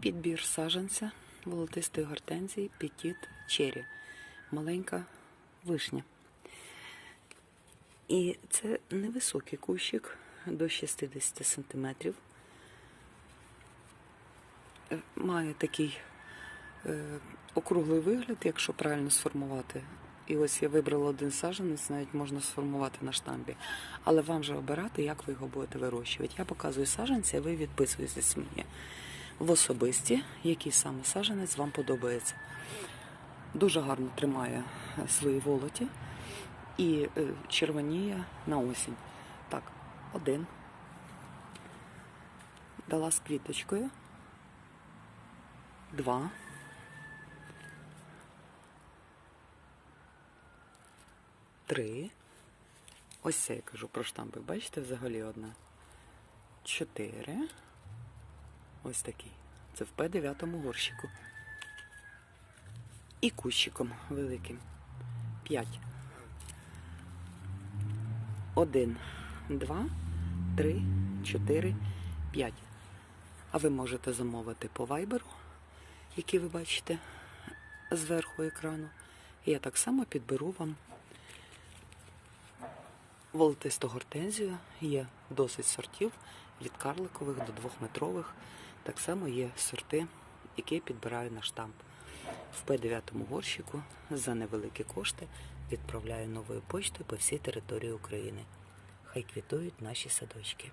Підбір саджанця волотистої гортензії Петіт Чері. Маленька вишня. І це невисокий кущик до 60 см. Має такий е, округлий вигляд, якщо правильно сформувати. І ось я вибрала один саджанець, навіть можна сформувати на штамбі. Але вам же обирати, як ви його будете вирощувати. Я показую саджанці, а ви відписуєтесь мені в особисті, який саме саджанець вам подобається. Дуже гарно тримає е, свої волоті і е, червоніє на осінь. Так, один. Дала з квіточкою. Два. Три. Ось це я кажу про штампи. Бачите, взагалі одна. Чотири. Ось такий. Це в П9 горщику. І кущиком великим. П'ять. Один, два, три, чотири, п'ять. А ви можете замовити по вайберу, який ви бачите зверху екрану. І я так само підберу вам волотисту гортензію. Є досить сортів від карликових до двохметрових. Так само є сорти, які я підбираю на штамп. В П9 горщику за невеликі кошти відправляю новою почтою по всій території України. Хай квітують наші садочки.